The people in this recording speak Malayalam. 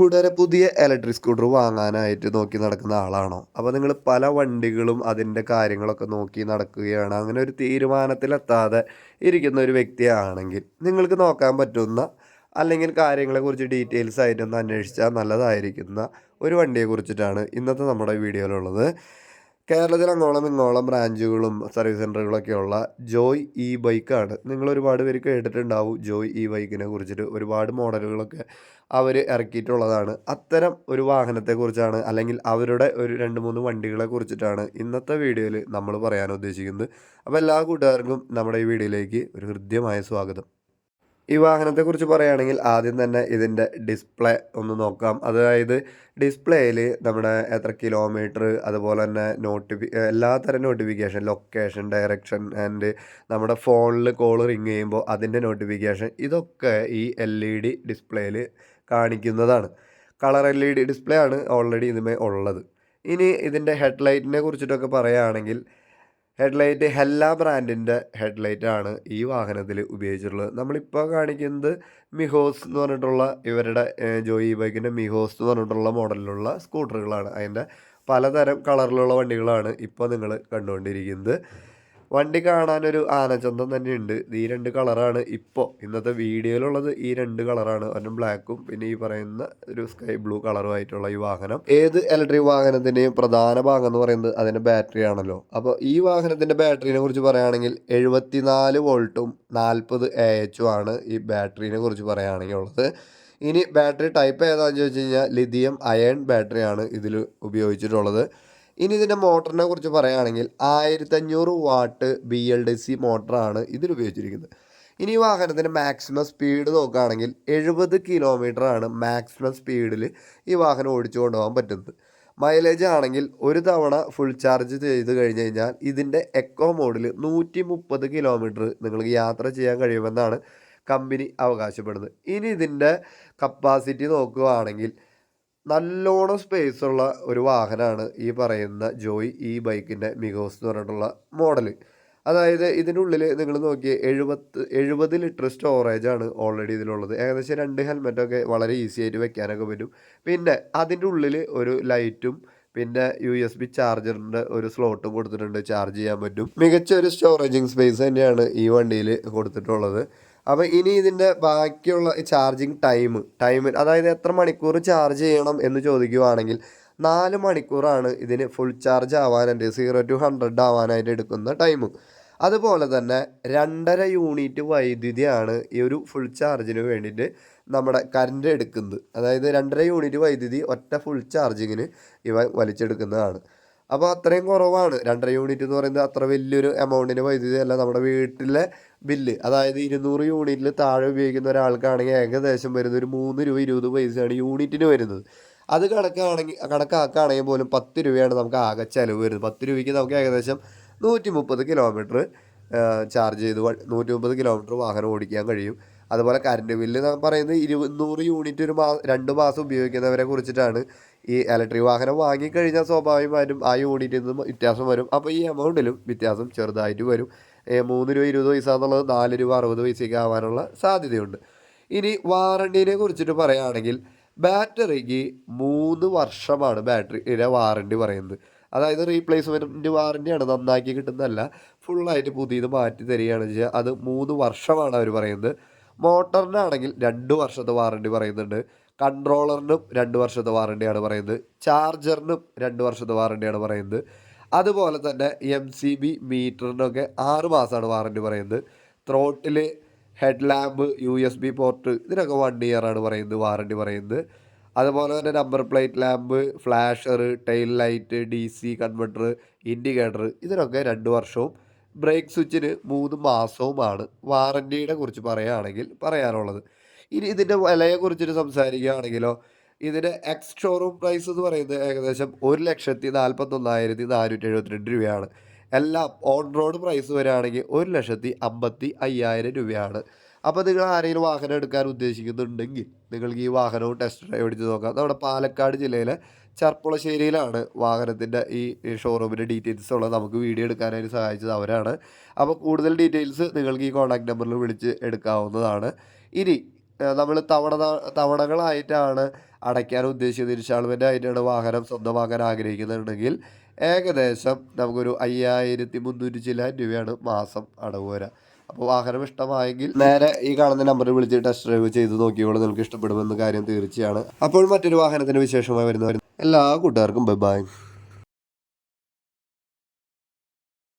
കൂട്ടുകാരെ പുതിയ ഇലക്ട്രിക് സ്കൂട്ടർ വാങ്ങാനായിട്ട് നോക്കി നടക്കുന്ന ആളാണോ? അപ്പോൾ നിങ്ങൾ പല വണ്ടികളും അതിന്റെ കാര്യങ്ങളൊക്കെ നോക്കി നടക്കുകയാണ്. അങ്ങനെ ഒരു തീരുമാനത്തിലെത്താതെ ഇരിക്കുന്ന ഒരു വ്യക്തിയാണെങ്കിൽ നിങ്ങൾക്ക് നോക്കാൻ പറ്റുന്ന അല്ലെങ്കിൽ കാര്യങ്ങളെക്കുറിച്ച് ഡീറ്റെയിൽസ് ആയിട്ടൊന്ന് അന്വേഷിച്ചാൽ നല്ലതായിരിക്കുന്ന ഒരു വണ്ടിയെ കുറിച്ചിട്ടാണ് ഇന്നത്തെ നമ്മുടെ വീഡിയോയിലുള്ളത്. കേരളത്തിൽ അങ്ങോളം ഇങ്ങോളം ബ്രാഞ്ചുകളും സർവീസ് സെന്ററുകളൊക്കെയുള്ള ജോയ് ഇ ബൈക്കാണ് നിങ്ങൾ ഒരുപാട് പേര് കേട്ടിട്ടുണ്ടാവും ജോയ് ഇ ബൈക്കിനെ കുറിച്ചിട്ട്. ഒരുപാട് മോഡലുകളൊക്കെ അവർ ഇറക്കിയിട്ടുള്ളതാണ്. അത്തരം ഒരു വാഹനത്തെക്കുറിച്ചാണ് അല്ലെങ്കിൽ അവരുടെ ഒരു രണ്ട് മൂന്ന് വണ്ടികളെ കുറിച്ചിട്ടാണ് ഇന്നത്തെ വീഡിയോയിൽ നമ്മൾ പറയാൻ ഉദ്ദേശിക്കുന്നത്. അപ്പോൾ എല്ലാ കൂട്ടുകാർക്കും നമ്മുടെ ഈ വീഡിയോയിലേക്ക് ഒരു ഹൃദ്യമായ സ്വാഗതം. ഈ വാഹനത്തെക്കുറിച്ച് പറയുകയാണെങ്കിൽ ആദ്യം തന്നെ ഇതിന്റെ ഡിസ്പ്ലേ ഒന്ന് നോക്കാം. അതായത് ഡിസ്പ്ലേയിൽ നമ്മുടെ എത്ര കിലോമീറ്റർ അതുപോലെ തന്നെ നോട്ടിഫി എല്ലാ തരം നോട്ടിഫിക്കേഷൻ ലൊക്കേഷൻ ഡയറക്ഷൻ ആൻഡ് നമ്മുടെ ഫോണിൽ കോൾ റിങ് ചെയ്യുമ്പോൾ അതിന്റെ നോട്ടിഫിക്കേഷൻ ഇതൊക്കെ ഈ എൽ ഇ ഡി ഡിസ്പ്ലേയിൽ കാണിക്കുന്നതാണ്. Colour L E D display ആണ് ഓൾറെഡി ഇതുമേ ഉള്ളത്. ഇനി ഇതിന്റെ ഹെഡ്ലൈറ്റിനെ കുറിച്ചിട്ടൊക്കെ പറയുകയാണെങ്കിൽ ഹെഡ്ലൈറ്റ് ഹെല്ല ബ്രാൻഡിന്റെ ഹെഡ്ലൈറ്റ് ആണ് ഈ വാഹനത്തിൽ ഉപയോഗിച്ചിട്ടുള്ളത്. നമ്മളിപ്പോൾ കാണിക്കുന്നത് മിഹോസ് എന്ന് പറഞ്ഞിട്ടുള്ള ഇവരുടെ ജോയി ബൈക്കിന്റെ മിഹോസ് എന്ന് പറഞ്ഞിട്ടുള്ള മോഡലിലുള്ള സ്കൂട്ടറുകളാണ്. അതിന്റെ പലതരം കളറിലുള്ള വണ്ടികളാണ് ഇപ്പോൾ നിങ്ങൾ കണ്ടുകൊണ്ടിരിക്കുന്നത്. വണ്ടി കാണാനൊരു ആനച്ചന്തം തന്നെയുണ്ട്. ഈ രണ്ട് കളറാണ് ഇപ്പോൾ ഇന്നത്തെ വീഡിയോയിലുള്ളത് ഈ രണ്ട് കളറാണ്. ഒരെണ്ണം ബ്ലാക്കും പിന്നെ ഈ പറയുന്ന ഒരു സ്കൈ ബ്ലൂ കളറും ആയിട്ടുള്ള ഈ വാഹനം. ഏത് ഇലക്ട്രിക് വാഹനത്തിന്റെയും പ്രധാന ഭാഗം എന്ന് പറയുന്നത് അതിന്റെ ബാറ്ററി ആണല്ലോ. അപ്പോൾ ഈ വാഹനത്തിന്റെ ബാറ്ററിനെ കുറിച്ച് പറയുകയാണെങ്കിൽ എഴുപത്തിനാല് വോൾട്ടും നാൽപ്പത് എ എച്ചും ആണ് ഈ ബാറ്ററിനെ കുറിച്ച് പറയുകയാണെങ്കിൽ ഉള്ളത്. ഇനി ബാറ്ററി ടൈപ്പ് ഏതാണെന്ന് ചോദിച്ചു കഴിഞ്ഞാൽ ലിഥിയം അയൺ ബാറ്ററിയാണ് ഇതിൽ ഉപയോഗിച്ചിട്ടുള്ളത്. ഇനി ഇതിന്റെ മോട്ടറിനെ കുറിച്ച് പറയുകയാണെങ്കിൽ ആയിരത്തഞ്ഞൂറ് watt B L D C മോട്ടറാണ് ഇതിൽ ഉപയോഗിച്ചിരിക്കുന്നത്. ഇനി വാഹനത്തിന്റെ മാക്സിമം സ്പീഡ് നോക്കുകയാണെങ്കിൽ എഴുപത് ആണ് മാക്സിമം സ്പീഡിൽ ഈ വാഹനം ഓടിച്ചു കൊണ്ടുപോകാൻ പറ്റുന്നത്. മൈലേജ് ആണെങ്കിൽ ഒരു തവണ ഫുൾ ചാർജ് ചെയ്ത് കഴിഞ്ഞ് കഴിഞ്ഞാൽ ഇതിന്റെ എക്കോ മോഡിൽ നൂറ്റി മുപ്പത് കിലോമീറ്റർ നിങ്ങൾക്ക് യാത്ര ചെയ്യാൻ കഴിയുമെന്നാണ് കമ്പനി അവകാശപ്പെടുന്നത്. ഇനി ഇതിന്റെ കപ്പാസിറ്റി നോക്കുകയാണെങ്കിൽ നല്ലോണം സ്പേസ് ഉള്ള ഒരു വാഹനമാണ് ഈ പറയുന്ന ജോയ് ഈ ബൈക്കിന്റെ മികോസ് എന്ന് പറഞ്ഞിട്ടുള്ള മോഡൽ അതായത് ഇതിനുള്ളിൽ നിങ്ങൾ നോക്കിയേ എഴുപത്ത് എഴുപത് ലിറ്റർ സ്റ്റോറേജാണ് ഓൾറെഡി ഇതിലുള്ളത്. ഏകദേശം രണ്ട് ഹെൽമെറ്റൊക്കെ വളരെ ഈസി ആയിട്ട് വെക്കാനൊക്കെ പറ്റും. പിന്നെ അതിന്റെ ഉള്ളിൽ ഒരു ലൈറ്റും പിന്നെ യു എസ് ബി ചാർജറിന്റെ ഒരു സ്ലോട്ടും കൊടുത്തിട്ടുണ്ട് ചാർജ് ചെയ്യാൻ പറ്റും. മികച്ച ഒരു സ്റ്റോറേജിങ് സ്പേസ് തന്നെയാണ് ഈ വണ്ടിയിൽ കൊടുത്തിട്ടുള്ളത്. അപ്പോൾ ഇനി ഇതിന്റെ ബാക്കിയുള്ള ചാർജിങ് ടൈം ടൈം അതായത് എത്ര മണിക്കൂർ ചാർജ് ചെയ്യണം എന്ന് ചോദിക്കുവാണെങ്കിൽ നാല് മണിക്കൂറാണ് ഇതിന് ഫുൾ ചാർജ് ആവാനായിട്ട് സീറോ ടു ഹൺഡ്രഡ് ആവാനായിട്ട് എടുക്കുന്ന ടൈം അതുപോലെ തന്നെ രണ്ടര യൂണിറ്റ് വൈദ്യുതിയാണ് ഈ ഒരു ഫുൾ ചാർജിന് വേണ്ടിയിട്ട് നമ്മുടെ കറണ്ട് എടുക്കുന്നത്. അതായത് രണ്ടര യൂണിറ്റ് വൈദ്യുതി ഒറ്റ ഫുൾ ചാർജിങ്ങിന് ഇവ വലിച്ചെടുക്കുന്നതാണ്. അപ്പോൾ അത്രയും കുറവാണ്. രണ്ടര യൂണിറ്റ് എന്ന് പറയുന്നത് അത്ര വലിയൊരു എമൗണ്ടിന് വൈദ്യുതി അല്ല നമ്മുടെ വീട്ടിലെ ബില്ല് അതായത് ഇരുന്നൂറ് യൂണിറ്റിൽ താഴെ ഉപയോഗിക്കുന്ന ഒരാൾക്കാണെങ്കിൽ ഏകദേശം വരുന്ന ഒരു മൂന്ന് രൂപ ഇരുപത് പൈസയാണ് യൂണിറ്റിന് വരുന്നത്. അത് കണക്കാണെങ്കിൽ കണക്കാക്കുകയാണെങ്കിൽ പോലും പത്ത് രൂപയാണ് നമുക്ക് ആകെ ചിലവ് വരുന്നത്. പത്ത് രൂപയ്ക്ക് നമുക്ക് ഏകദേശം നൂറ്റി മുപ്പത് കിലോമീറ്റർ ചാർജ് ചെയ്ത് നൂറ്റി മുപ്പത് കിലോമീറ്റർ വാഹനം ഓടിക്കാൻ കഴിയും. അതുപോലെ കറണ്ട് ബില്ല് പറയുന്നത് ഇരുന്നൂറ് യൂണിറ്റ് ഒരു മാസം രണ്ട് മാസം ഉപയോഗിക്കുന്നവരെ കുറിച്ചിട്ടാണ് ഈ ഇലക്ട്രിക് വാഹനം വാങ്ങിക്കഴിഞ്ഞാൽ സ്വാഭാവികമായിട്ടും ആ യൂണിറ്റിൽ നിന്ന് വ്യത്യാസം വരും. അപ്പോൾ ഈ എമൗണ്ടിലും വ്യത്യാസം ചെറുതായിട്ട് വരും. മൂന്ന് രൂപ ഇരുപത് പൈസ എന്നുള്ളത് നാല് രൂപ അറുപത് പൈസയ്ക്ക് ആവാനുള്ള സാധ്യതയുണ്ട്. ഇനി വാറണ്ടീനെ കുറിച്ചിട്ട് പറയുകയാണെങ്കിൽ ബാറ്ററിക്ക് മൂന്ന് വർഷമാണ് ബാറ്ററിയുടെ വാറണ്ടി പറയുന്നത്. അതായത് റീപ്ലേസ്മെന്റ് വാറന്റിയാണ് നന്നാക്കി കിട്ടുന്നതല്ല. ഫുള്ളായിട്ട് പുതിയത് മാറ്റി തരികയാണ് ചെയ്യുക. അത് മൂന്ന് വർഷമാണ് അവർ പറയുന്നത്. മോട്ടറിനാണെങ്കിൽ രണ്ട് വർഷത്തെ വാറന്റി പറയുന്നുണ്ട്. കൺട്രോളറിനും രണ്ട് വർഷത്തെ വാറണ്ടിയാണ് പറയുന്നത്. ചാർജറിനും രണ്ട് വർഷത്തെ വാറണ്ടിയാണ് പറയുന്നത്. അതുപോലെ തന്നെ എം സി ബി മീറ്ററിനൊക്കെ ആറ് മാസമാണ് വാറണ്ടി പറയുന്നത്. Throttle head lamp U S B port ഇതിനൊക്കെ വൺ ഇയറാണ് പറയുന്നത് വാറണ്ടി പറയുന്നത്. അതുപോലെ തന്നെ number plate lamp flasher tail light D C converter indicator ഇതിനൊക്കെ രണ്ട് വർഷവും ബ്രേക്ക് സ്വിച്ചിന് മൂന്ന് മാസവുമാണ് വാറന്റിയുടെ കുറിച്ച് പറയുകയാണെങ്കിൽ പറയാനുള്ളത്. ഇനി ഇതിന്റെ വിലയെ കുറിച്ചിട്ട് സംസാരിക്കുകയാണെങ്കിലോ ഇതിന്റെ എക്സ് ഷോറൂം പ്രൈസ് എന്ന് പറയുന്നത് ഏകദേശം ഒരു ലക്ഷത്തി നാൽപ്പത്തൊന്നായിരത്തി നാനൂറ്റി എഴുപത്തിരണ്ട് രൂപയാണ്. എല്ലാം ഓൺ റോഡ് പ്രൈസ് വരികയാണെങ്കിൽ ഒരു ലക്ഷത്തി അമ്പത്തി അയ്യായിരം രൂപയാണ്. അപ്പോൾ നിങ്ങൾ ആരെങ്കിലും വാഹനം എടുക്കാൻ ഉദ്ദേശിക്കുന്നുണ്ടെങ്കിൽ നിങ്ങൾക്ക് ഈ വാഹനവും ടെസ്റ്റ് ഡ്രൈവ് എടുത്ത് നോക്കാം. നമ്മുടെ പാലക്കാട് ജില്ലയിലെ ചർപ്പുളശ്ശേരിയിലാണ് വാഹനത്തിന്റെ ഈ ഷോറൂമിന്റെ ഡീറ്റെയിൽസ് ഉള്ളത്. നമുക്ക് വീഡിയോ എടുക്കാനായിട്ട് സഹായിച്ചത് അവരാണ്. അപ്പോൾ കൂടുതൽ ഡീറ്റെയിൽസ് നിങ്ങൾക്ക് ഈ കോൺടാക്റ്റ് നമ്പറിൽ വിളിച്ച് എടുക്കാവുന്നതാണ്. ഇനി നമ്മൾ തവണ തവണകളായിട്ടാണ് അടയ്ക്കാൻ ഉദ്ദേശിക്കുന്ന ഇൻസ്റ്റാൾമെന്റ് ആയിട്ടാണ് വാഹനം സ്വന്തമാക്കാൻ ആഗ്രഹിക്കുന്നുണ്ടെങ്കിൽ ഏകദേശം നമുക്കൊരു അയ്യായിരത്തി മുന്നൂറ്റി ചില രൂപയാണ് മാസം അടവ് വരിക അപ്പോൾ വാഹനം ഇഷ്ടമായെങ്കിൽ നേരെ ഈ കാണുന്ന നമ്പറിൽ വിളിച്ച് ടെസ്റ്റ് ഡ്രൈവ് ചെയ്ത് നോക്കിയോളൂ നിങ്ങൾക്ക് ഇഷ്ടപ്പെടുമെന്ന കാര്യം തീർച്ചയാണ്. അപ്പോൾ മറ്റൊരു വാഹനത്തിന്റെ വിശേഷമായി വരുന്നവർ എല്ലാ കൂട്ടുകാർക്കും ബൈ ബൈ